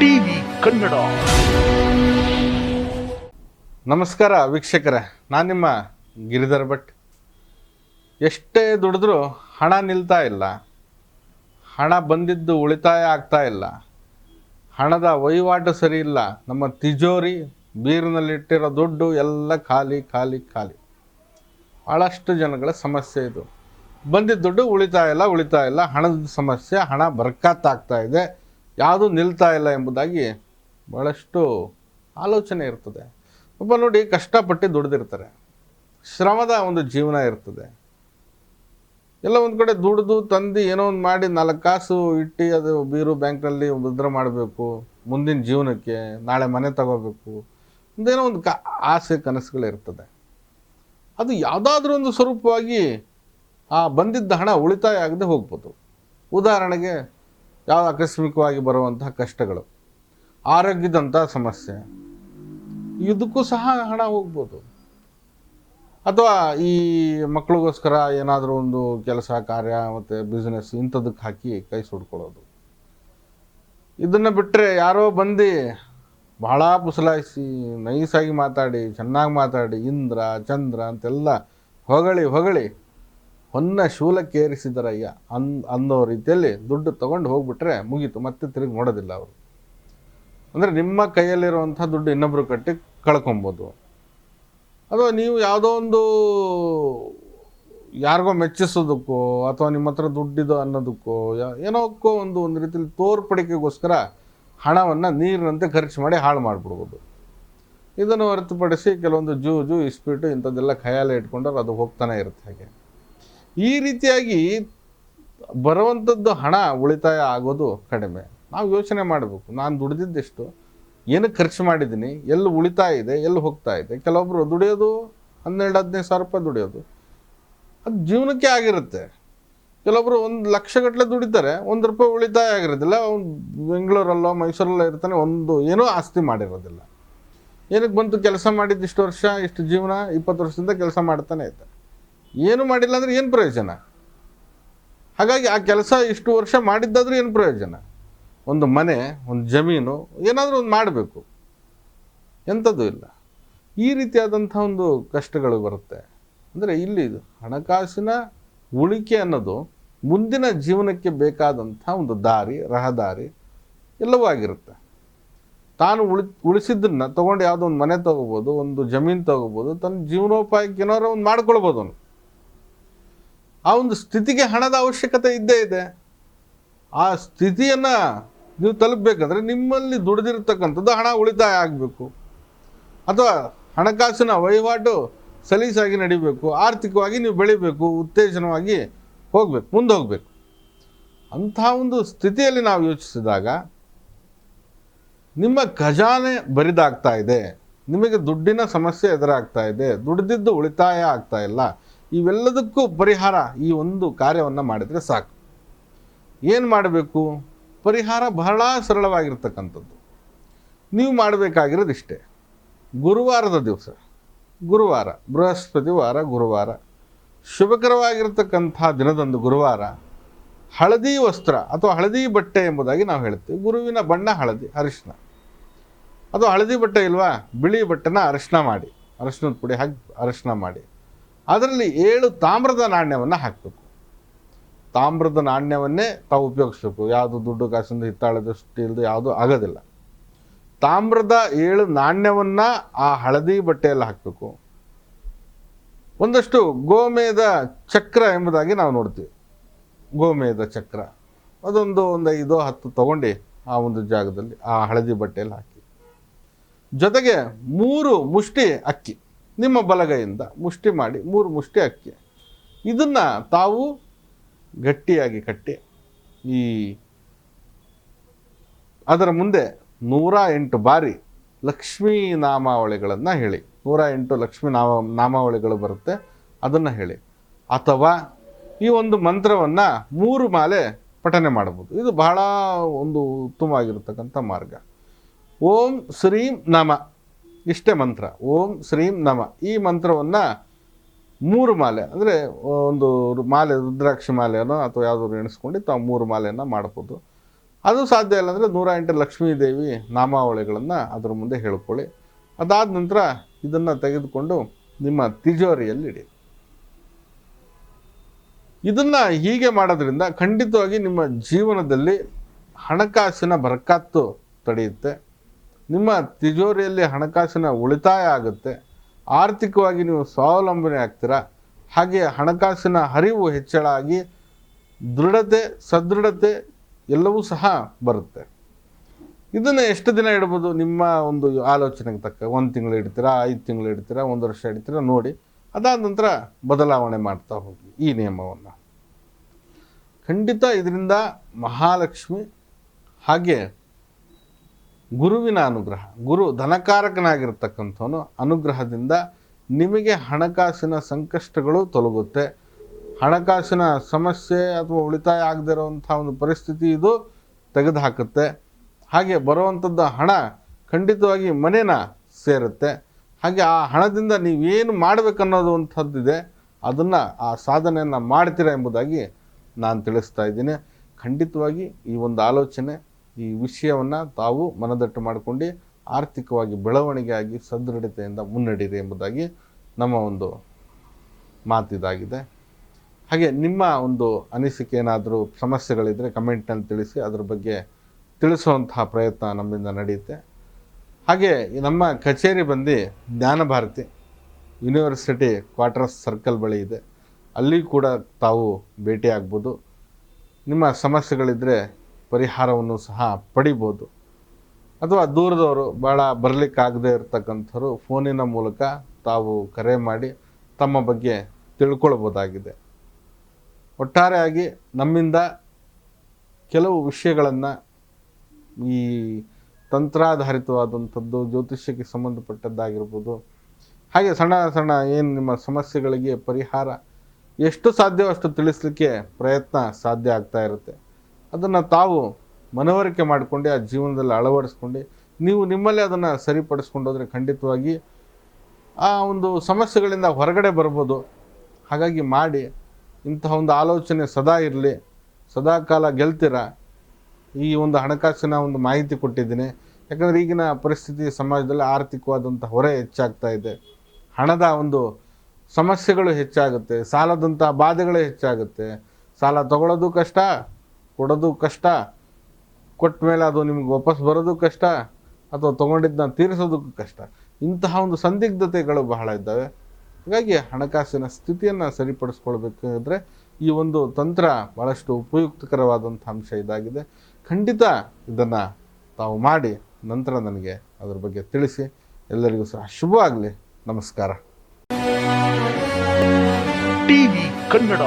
TV Kannada. ನಮಸ್ಕಾರ ವೀಕ್ಷಕರೇ, ನಾನು ನಿಮ್ಮ ಗಿರಿಧರ್ ಭಟ್. ಎಷ್ಟೇ ದುಡಿದ್ರೂ ಹಣ ನಿಲ್ತಾ ಇಲ್ಲ. ಹಣ ಬಂದಿದ್ದು ಉಳಿತಾಯ ಆಗ್ತಾ ಇಲ್ಲ. ಹಣದ ವಹಿವಾಟು ಸರಿ ಇಲ್ಲ. ನಮ್ಮ ತಿಜೋರಿ ಬೀರಿನಲ್ಲಿಟ್ಟಿರೋ ದುಡ್ಡು ಎಲ್ಲ ಖಾಲಿ ಖಾಲಿ ಖಾಲಿ. ಭಾಳಷ್ಟು ಜನಗಳ ಸಮಸ್ಯೆ ಇದು. ಬಂದಿದ್ದ ದುಡ್ಡು ಉಳಿತಾಯ ಇಲ್ಲ ಉಳಿತಾಯ ಇಲ್ಲ. ಹಣದ ಸಮಸ್ಯೆ, ಹಣ ಬರ್ಕತ್ತಾಗ್ತಾ ಇದೆ. ಯಾವುದೂ ನಿಲ್ತಾ ಇಲ್ಲ ಎಂಬುದಾಗಿ ಭಾಳಷ್ಟು ಆಲೋಚನೆ ಇರ್ತದೆ. ಒಬ್ಬ ನೋಡಿ ಕಷ್ಟಪಟ್ಟು ದುಡ್ದಿರ್ತಾರೆ. ಶ್ರಮದ ಒಂದು ಜೀವನ ಇರ್ತದೆ. ಎಲ್ಲ ಒಂದು ಕಡೆ ದುಡಿದು ತಂದು ಏನೋ ಒಂದು ಮಾಡಿ ನಾಲ್ಕು ಕಾಸು ಇಟ್ಟು ಅದು ಬೀರು ಬ್ಯಾಂಕ್ನಲ್ಲಿ ಉದ್ರ ಮಾಡಬೇಕು, ಮುಂದಿನ ಜೀವನಕ್ಕೆ ನಾಳೆ ಮನೆ ತಗೋಬೇಕು, ಒಂದೇನೋ ಒಂದು ಕ, ಆಸೆ ಕನಸುಗಳಿರ್ತದೆ ಅದು ಯಾವುದಾದ್ರೂ ಒಂದು ಸ್ವರೂಪವಾಗಿ ಆ ಬಂದಿದ್ದ ಹಣ ಉಳಿತಾಯ ಆಗದೆ ಹೋಗ್ಬೋದು. ಉದಾಹರಣೆಗೆ ಯಾವ ಆಕಸ್ಮಿಕವಾಗಿ ಬರುವಂತಹ ಕಷ್ಟಗಳು? ಆರೋಗ್ಯದಂಥ ಸಮಸ್ಯೆ. ಇದಕ್ಕೂ ಸಹ ಹಣ ಹೋಗ್ಬೋದು. ಅಥವಾ ಈ ಮಕ್ಕಳಿಗೋಸ್ಕರ ಏನಾದರೂ ಒಂದು ಕೆಲಸ, ಕಾರ್ಯ ಮತ್ತು ಬಿಸ್ನೆಸ್ ಇಂಥದಕ್ಕೆ ಹಾಕಿ ಕೈ ಸುಡ್ಕೊಳ್ಳೋದು. ಇದನ್ನು ಬಿಟ್ಟರೆ ಯಾರೋ ಬಂದು ಬಹಳ ಪುಸಲಾಯಿಸಿ ನೈಸಾಗಿ ಮಾತಾಡಿ, ಚೆನ್ನಾಗಿ ಮಾತಾಡಿ, ಇಂದ್ರ, ಚಂದ್ರ ಅಂತೆಲ್ಲ ಹೊಗಳಿ ಹೊಗಳಿ ಹೊನ್ನ ಶೂಲಕ್ಕೇರಿಸಿದರಯ್ಯ ಅನ್, ಅನ್ನೋ ರೀತಿಯಲ್ಲಿ ದುಡ್ಡು ತಗೊಂಡು ಹೋಗ್ಬಿಟ್ರೆ ಮುಗೀತು, ಮತ್ತೆ ತಿರುಗಿ ನೋಡೋದಿಲ್ಲ ಅವರು. ಅಂದರೆ ನಿಮ್ಮ ಕೈಯಲ್ಲಿರುವಂಥ ದುಡ್ಡು ಇನ್ನೊಬ್ಬರು ಕಟ್ಟಿ ಕಳ್ಕೊಬೋದು. ಅಥವಾ ನೀವು ಯಾವುದೋ ಒಂದು ಯಾರಿಗೋ ಮೆಚ್ಚಿಸೋದಕ್ಕೋ, ಅಥವಾ ನಿಮ್ಮ ಹತ್ರ ದುಡ್ಡಿದು ಅನ್ನೋದಕ್ಕೋ ಏನೋಕ್ಕೋ ಒಂದು ಒಂದು ರೀತಿಯಲ್ಲಿ ತೋರ್ಪಡಿಕೆಗೋಸ್ಕರ ಹಣವನ್ನು ನೀರಿನಂತೆ ಖರ್ಚು ಮಾಡಿ ಹಾಳು ಮಾಡಿಬಿಡ್ಬೋದು. ಇದನ್ನು ಹೊರತುಪಡಿಸಿ ಕೆಲವೊಂದು ಜೂಜು, ಇಸ್ಪೀಟು ಇಂಥದ್ದೆಲ್ಲ ಖಯಾಲೆ ಇಟ್ಕೊಂಡ್ರೆ ಅದು ಹೋಗ್ತಾನೆ ಇರುತ್ತೆ ಹಾಗೆ. ಈ ರೀತಿಯಾಗಿ ಬರುವಂಥದ್ದು ಹಣ ಉಳಿತಾಯ ಆಗೋದು ಕಡಿಮೆ. ನಾವು ಯೋಚನೆ ಮಾಡಬೇಕು. ನಾನು ದುಡಿದಿದ್ದೆಷ್ಟು? ಏನು ಖರ್ಚು ಮಾಡಿದ್ದೀನಿ? ಎಲ್ಲಿ ಉಳಿತಾಯ ಇದೆ? ಎಲ್ಲಿ ಹೋಗ್ತಾ ಇದೆ? ಕೆಲವೊಬ್ಬರು ದುಡಿಯೋದು ಹನ್ನೆರಡು, ಹದಿನೈದು ಸಾವಿರ ರೂಪಾಯಿ ದುಡಿಯೋದು. ಅದು ಜೀವನಕ್ಕೆ ಆಗಿರುತ್ತೆ. ಕೆಲವೊಬ್ಬರು ಒಂದು ಲಕ್ಷಗಟ್ಟಲೆ ದುಡಿತಾರೆ, ಒಂದು ರೂಪಾಯಿ ಉಳಿತಾಯ ಆಗಿರೋದಿಲ್ಲ. ಅವ್ನು ಬೆಂಗಳೂರಲ್ಲೋ, ಮೈಸೂರಲ್ಲೋ ಇರ್ತಾನೆ, ಒಂದು ಏನೂ ಆಸ್ತಿ ಮಾಡಿರೋದಿಲ್ಲ. ಏನಕ್ಕೆ ಬಂತು? ಕೆಲಸ ಮಾಡಿದ್ದು ಇಷ್ಟು ವರ್ಷ, ಇಷ್ಟು ಜೀವನ, ಇಪ್ಪತ್ತು ವರ್ಷದಿಂದ ಕೆಲಸ ಮಾಡ್ತಾನೆ ಇದ್ದ ಏನು ಮಾಡಿಲ್ಲ ಅಂದರೆ ಏನು ಪ್ರಯೋಜನ? ಹಾಗಾಗಿ ಆ ಕೆಲಸ ಇಷ್ಟು ವರ್ಷ ಮಾಡಿದ್ದಾದರೂ ಏನು ಪ್ರಯೋಜನ? ಒಂದು ಮನೆ, ಒಂದು ಜಮೀನು, ಏನಾದರೂ ಒಂದು ಮಾಡಬೇಕು. ಎಂಥದ್ದು ಇಲ್ಲ. ಈ ರೀತಿಯಾದಂಥ ಒಂದು ಕಷ್ಟಗಳು ಬರುತ್ತೆ. ಅಂದರೆ ಇಲ್ಲಿ ಹಣಕಾಸಿನ ಉಳಿಕೆ ಅನ್ನೋದು ಮುಂದಿನ ಜೀವನಕ್ಕೆ ಬೇಕಾದಂಥ ಒಂದು ದಾರಿ, ರಹದಾರಿ ಎಲ್ಲವೂ ಆಗಿರುತ್ತೆ. ತಾನು ಉಳಿ, ಉಳಿಸಿದ್ದನ್ನು ತೊಗೊಂಡು ಯಾವುದೋ ಒಂದು ಮನೆ ತೊಗೋಬೋದು, ಒಂದು ಜಮೀನು ತೊಗೋಬೋದು, ತನ್ನ ಜೀವನೋಪಾಯಕ್ಕೆ ಏನಾರು ಒಂದು ಮಾಡ್ಕೊಳ್ಬೋದು ಅವನು. ಆ ಒಂದು ಸ್ಥಿತಿಗೆ ಹಣದ ಅವಶ್ಯಕತೆ ಇದ್ದೇ ಇದೆ. ಆ ಸ್ಥಿತಿಯನ್ನು ನೀವು ತಲುಪಬೇಕಂದ್ರೆ ನಿಮ್ಮಲ್ಲಿ ದುಡಿದಿರ್ತಕ್ಕಂಥದ್ದು ಹಣ ಉಳಿತಾಯ ಆಗಬೇಕು. ಅಥವಾ ಹಣಕಾಸಿನ ವಹಿವಾಟು ಸಲೀಸಾಗಿ ನಡಿಬೇಕು, ಆರ್ಥಿಕವಾಗಿ ನೀವು ಬೆಳಿಬೇಕು, ಉತ್ತೇಜನವಾಗಿ ಹೋಗಬೇಕು, ಮುಂದೆ ಹೋಗಬೇಕು. ಅಂಥ ಒಂದು ಸ್ಥಿತಿಯಲ್ಲಿ ನಾವು ಯೋಚಿಸಿದಾಗ ನಿಮ್ಮ ಖಜಾನೆ ಬರಿದಾಗ್ತಾ ಇದೆ. ನಿಮಗೆ ದುಡ್ಡಿನ ಸಮಸ್ಯೆ ಎದುರಾಗ್ತಾ ಇದೆ. ದುಡ್ದಿದ್ದು ಉಳಿತಾಯ ಆಗ್ತಾ ಇಲ್ಲ. ಇವೆಲ್ಲದಕ್ಕೂ ಪರಿಹಾರ ಈ ಒಂದು ಕಾರ್ಯವನ್ನು ಮಾಡಿದರೆ ಸಾಕು. ಏನು ಮಾಡಬೇಕು? ಪರಿಹಾರ ಬಹಳ ಸರಳವಾಗಿರ್ತಕ್ಕಂಥದ್ದು. ನೀವು ಮಾಡಬೇಕಾಗಿರೋದು ಇಷ್ಟೇ. ಗುರುವಾರದ ದಿವಸ, ಗುರುವಾರ, ಬೃಹಸ್ಪತಿ ವಾರ, ಗುರುವಾರ. ಶುಭಕರವಾಗಿರ್ತಕ್ಕಂಥ ದಿನದಂದು ಗುರುವಾರ, ಹಳದಿ ವಸ್ತ್ರ ಅಥವಾ ಹಳದಿ ಬಟ್ಟೆ ಎಂಬುದಾಗಿ ನಾವು ಹೇಳ್ತೀವಿ. ಗುರುವಿನ ಬಣ್ಣ ಹಳದಿ, ಅರಿಶಿನ. ಅದು ಹಳದಿ ಬಟ್ಟೆ ಇಲ್ವಾ? ಬಿಳಿ ಬಟ್ಟೆನ ಅರಿಶಿನ ಮಾಡಿ, ಅರಿಶಿನದ ಪುಡಿ ಹಾಕಿ ಅರಿಶಿನ ಮಾಡಿ. ಅದರಲ್ಲಿ ಏಳು ತಾಮ್ರದ ನಾಣ್ಯವನ್ನು ಹಾಕಬೇಕು. ತಾಮ್ರದ ನಾಣ್ಯವನ್ನೇ ತಾವು ಉಪಯೋಗಿಸ್ಬೇಕು. ಯಾವುದು ದುಡ್ಡು ಕಾಸಿಂದ ಹಿತ್ತಾಳದ ಸ್ಟೀಲ್ದು ಯಾವುದು ಆಗೋದಿಲ್ಲ. ತಾಮ್ರದ ಏಳು ನಾಣ್ಯವನ್ನು ಆ ಹಳದಿ ಬಟ್ಟೆಯಲ್ಲಿ ಹಾಕಬೇಕು. ಒಂದಷ್ಟು ಗೋಮೇದ ಚಕ್ರ ಎಂಬುದಾಗಿ ನಾವು ನೋಡ್ತೀವಿ. ಗೋಮೇದ ಚಕ್ರ. ಅದೊಂದು ಒಂದು ಐದೋ ಹತ್ತು ತಗೊಂಡು ಆ ಒಂದು ಜಾಗದಲ್ಲಿ ಆ ಹಳದಿ ಬಟ್ಟೆಯಲ್ಲಿ ಹಾಕಿ. ಜೊತೆಗೆ ಮೂರು ಮುಷ್ಟಿ ಅಕ್ಕಿ. ನಿಮ್ಮ ಬಲಗೈಯಿಂದ ಮುಷ್ಟಿ ಮಾಡಿ, ಮೂರು ಮುಷ್ಟಿ ಅಕ್ಕಿ ಇದನ್ನು ತಾವು ಗಟ್ಟಿಯಾಗಿ ಕಟ್ಟಿ, ಈ ಅದರ ಮುಂದೆ ನೂರ ಎಂಟು ಬಾರಿ ಲಕ್ಷ್ಮೀ ನಾಮಾವಳಿಗಳನ್ನು ಹೇಳಿ. ನೂರ ಎಂಟು ಲಕ್ಷ್ಮೀ ನಾಮ, ನಾಮಾವಳಿಗಳು ಬರುತ್ತೆ, ಅದನ್ನು ಹೇಳಿ. ಅಥವಾ ಈ ಒಂದು ಮಂತ್ರವನ್ನು ಮೂರು ಮಾಲೆ ಪಠನೆ ಮಾಡಬಹುದು. ಇದು ಬಹಳ ಒಂದು ಉತ್ತಮವಾಗಿರತಕ್ಕಂಥ ಮಾರ್ಗ. ಓಂ ಶ್ರೀಂ ನಮ. ಇಷ್ಟೇ ಮಂತ್ರ. ಓಂ ಶ್ರೀಂ ನಮ. ಈ ಮಂತ್ರವನ್ನು ಮೂರು ಮಾಲೆ, ಅಂದರೆ ಒಂದು ಮಾಲೆ, ರುದ್ರಾಕ್ಷಿ ಮಾಲೆಯನ್ನು ಅಥವಾ ಯಾವುದಾದ್ರು ಎಣಿಸ್ಕೊಂಡು ತಾವು ಮೂರು ಮಾಲೆಯನ್ನು ಮಾಡ್ಬೋದು. ಅದು ಸಾಧ್ಯ ಇಲ್ಲ ಅಂದರೆ ನೂರ ಎಂಟು ಲಕ್ಷ್ಮೀ ದೇವಿ ನಾಮಾವಳಿಗಳನ್ನು ಅದರ ಮುಂದೆ ಹೇಳ್ಕೊಳ್ಳಿ. ಅದಾದ ನಂತರ ಇದನ್ನು ತೆಗೆದುಕೊಂಡು ನಿಮ್ಮ ತಿಜೋರಿಯಲ್ಲಿಡಿ ಇದನ್ನು ಹೀಗೆ ಮಾಡೋದ್ರಿಂದ ಖಂಡಿತವಾಗಿ ನಿಮ್ಮ ಜೀವನದಲ್ಲಿ ಹಣಕಾಸಿನ ಬರಕತ್ತು ತಡೆಯುತ್ತೆ. ನಿಮ್ಮ ತಿಜೋರಿಯಲ್ಲಿ ಹಣಕಾಸಿನ ಉಳಿತಾಯ ಆಗುತ್ತೆ. ಆರ್ಥಿಕವಾಗಿ ನೀವು ಸ್ವಾವಲಂಬನೆ ಆಗ್ತೀರಾ? ಹಾಗೆ ಹಣಕಾಸಿನ ಹರಿವು ಹೆಚ್ಚಳ ಆಗಿ ದೃಢತೆ, ಸದೃಢತೆ ಎಲ್ಲವೂ ಸಹ ಬರುತ್ತೆ. ಇದನ್ನು ಎಷ್ಟು ದಿನ ಇಡ್ಬೋದು? ನಿಮ್ಮ ಒಂದು ಆಲೋಚನೆಗೆ ತಕ್ಕ, ಒಂದು ತಿಂಗಳು ಇಡ್ತೀರಾ, ಐದು ತಿಂಗಳು ಇಡ್ತೀರಾ, ಒಂದು ವರ್ಷ ಇಡ್ತೀರಾ? ನೋಡಿ. ಅದಾದ ನಂತರ ಬದಲಾವಣೆ ಮಾಡ್ತಾ ಹೋಗಿ ಈ ನಿಯಮವನ್ನು. ಖಂಡಿತ ಇದರಿಂದ ಮಹಾಲಕ್ಷ್ಮಿ ಹಾಗೆ ಗುರುವಿನ ಅನುಗ್ರಹ, ಗುರು ಧನಕಾರಕನಾಗಿರ್ತಕ್ಕಂಥವನು ಅನುಗ್ರಹದಿಂದ ನಿಮಗೆ ಹಣಕಾಸಿನ ಸಂಕಷ್ಟಗಳು ತೊಲಗುತ್ತೆ. ಹಣಕಾಸಿನ ಸಮಸ್ಯೆ ಅಥವಾ ಉಳಿತಾಯ ಆಗದೇ ಇರುವಂಥ ಒಂದು ಪರಿಸ್ಥಿತಿ ಇದು ತೆಗೆದುಹಾಕುತ್ತೆ. ಹಾಗೆ ಬರುವಂಥದ್ದು ಹಣ ಖಂಡಿತವಾಗಿ ಮನೇನ ಸೇರುತ್ತೆ. ಹಾಗೆ ಆ ಹಣದಿಂದ ನೀವೇನು ಮಾಡಬೇಕನ್ನೋದು ಅಂಥದ್ದಿದೆ, ಅದನ್ನು ಆ ಸಾಧನೆಯನ್ನು ಮಾಡ್ತೀರಾ ಎಂಬುದಾಗಿ ನಾನು ತಿಳಿಸ್ತಾ ಇದ್ದೀನಿ. ಖಂಡಿತವಾಗಿ ಈ ಒಂದು ಆಲೋಚನೆ ಈ ವಿಷಯವನ್ನು ತಾವು ಮನದಟ್ಟು ಮಾಡಿಕೊಂಡು ಆರ್ಥಿಕವಾಗಿ ಬೆಳವಣಿಗೆಯಾಗಿ ಸದೃಢತೆಯಿಂದ ಮುನ್ನಡೀರಿ ಎಂಬುದಾಗಿ ನಮ್ಮ ಒಂದು ಮಾತಿದಾಗಿದೆ. ಹಾಗೆ ನಿಮ್ಮ ಒಂದು ಅನಿಸಿಕೆ ಏನಾದರೂ ಸಮಸ್ಯೆಗಳಿದ್ದರೆ ಕಮೆಂಟ್ನಲ್ಲಿ ತಿಳಿಸಿ, ಅದರ ಬಗ್ಗೆ ತಿಳಿಸುವಂತಹ ಪ್ರಯತ್ನ ನಮ್ಮಿಂದ ನಡೆಯುತ್ತೆ. ಹಾಗೆ ನಮ್ಮ ಕಚೇರಿ ಬಂದು ಜ್ಞಾನಭಾರತಿ ಯೂನಿವರ್ಸಿಟಿ ಕ್ವಾರ್ಟರ್ಸ್ ಸರ್ಕಲ್ ಬಳಿ ಇದೆ. ಅಲ್ಲಿ ಕೂಡ ತಾವು ಭೇಟಿ ಆಗ್ಬೋದು ನಿಮ್ಮ ಸಮಸ್ಯೆಗಳಿದ್ದರೆ ಪರಿಹಾರವನ್ನು ಸಹ ಪಡಿಬೋದು. ಅಥವಾ ದೂರದವರು ಭಾಳ ಬರಲಿಕ್ಕಾಗದೆ ಇರತಕ್ಕಂಥವ್ರು ಫೋನಿನ ಮೂಲಕ ತಾವು ಕರೆ ಮಾಡಿ ತಮ್ಮ ಬಗ್ಗೆ ತಿಳ್ಕೊಳ್ಬೋದಾಗಿದೆ. ಒಟ್ಟಾರೆಯಾಗಿ ನಮ್ಮಿಂದ ಕೆಲವು ವಿಷಯಗಳನ್ನು ಈ ತಂತ್ರಾಧಾರಿತವಾದಂಥದ್ದು ಜ್ಯೋತಿಷ್ಯಕ್ಕೆ ಸಂಬಂಧಪಟ್ಟದ್ದಾಗಿರ್ಬೋದು. ಹಾಗೆ ಸಣ್ಣ ಸಣ್ಣ ಏನು ನಿಮ್ಮ ಸಮಸ್ಯೆಗಳಿಗೆ ಪರಿಹಾರ ಎಷ್ಟು ಸಾಧ್ಯವೋ ಅಷ್ಟು ತಿಳಿಸ್ಲಿಕ್ಕೆ ಪ್ರಯತ್ನ ಸಾಧ್ಯ ಆಗ್ತಾ ಇರುತ್ತೆ. ಅದನ್ನು ತಾವು ಮನವರಿಕೆ ಮಾಡಿಕೊಂಡು ಆ ಜೀವನದಲ್ಲಿ ಅಳವಡಿಸ್ಕೊಂಡು ನೀವು ನಿಮ್ಮಲ್ಲೇ ಅದನ್ನು ಸರಿಪಡಿಸ್ಕೊಂಡೋದ್ರೆ ಖಂಡಿತವಾಗಿ ಆ ಒಂದು ಸಮಸ್ಯೆಗಳಿಂದ ಹೊರಗಡೆ ಬರ್ಬೋದು. ಹಾಗಾಗಿ ಮಾಡಿ, ಇಂತಹ ಒಂದು ಆಲೋಚನೆ ಸದಾ ಇರಲಿ, ಸದಾ ಕಾಲ ಗೆಲ್ತೀರ? ಈ ಒಂದು ಹಣಕಾಸಿನ ಒಂದು ಮಾಹಿತಿ ಕೊಟ್ಟಿದ್ದೀನಿ. ಯಾಕಂದರೆ ಈಗಿನ ಪರಿಸ್ಥಿತಿ ಸಮಾಜದಲ್ಲಿ ಆರ್ಥಿಕವಾದಂಥ ಹೊರೆ ಹೆಚ್ಚಾಗ್ತಾ ಇದೆ. ಹಣದ ಒಂದು ಸಮಸ್ಯೆಗಳು ಹೆಚ್ಚಾಗುತ್ತೆ ಸಾಲದಂಥ ಬಾಧೆಗಳು ಹೆಚ್ಚಾಗುತ್ತೆ. ಸಾಲ ತಗೊಳ್ಳೋದು ಕಷ್ಟ ಕೊಡೋದು ಕಷ್ಟ, ಕೊಟ್ಟ ಮೇಲೆ ಅದು ನಿಮ್ಗೆ ವಾಪಸ್ ಬರೋದು ಕಷ್ಟ, ಅಥವಾ ತೊಗೊಂಡಿದ್ದನ್ನ ತೀರಿಸೋದಕ್ಕೂ ಕಷ್ಟ. ಇಂತಹ ಒಂದು ಸಂದಿಗ್ಧತೆಗಳು ಬಹಳ ಇದ್ದಾವೆ. ಹಾಗಾಗಿ ಹಣಕಾಸಿನ ಸ್ಥಿತಿಯನ್ನು ಸರಿಪಡಿಸ್ಕೊಳ್ಬೇಕಾದ್ರೆ ಈ ಒಂದು ತಂತ್ರ ಭಾಳಷ್ಟು ಉಪಯುಕ್ತಕರವಾದಂಥ ಅಂಶ ಇದಾಗಿದೆ. ಖಂಡಿತ ಇದನ್ನು ತಾವು ಮಾಡಿ ನಂತರ ನನಗೆ ಅದರ ಬಗ್ಗೆ ತಿಳಿಸಿ. ಎಲ್ಲರಿಗೂ ಸಹ ಶುಭವಾಗಲಿ ನಮಸ್ಕಾರ. ಟಿವಿ ಕನ್ನಡ.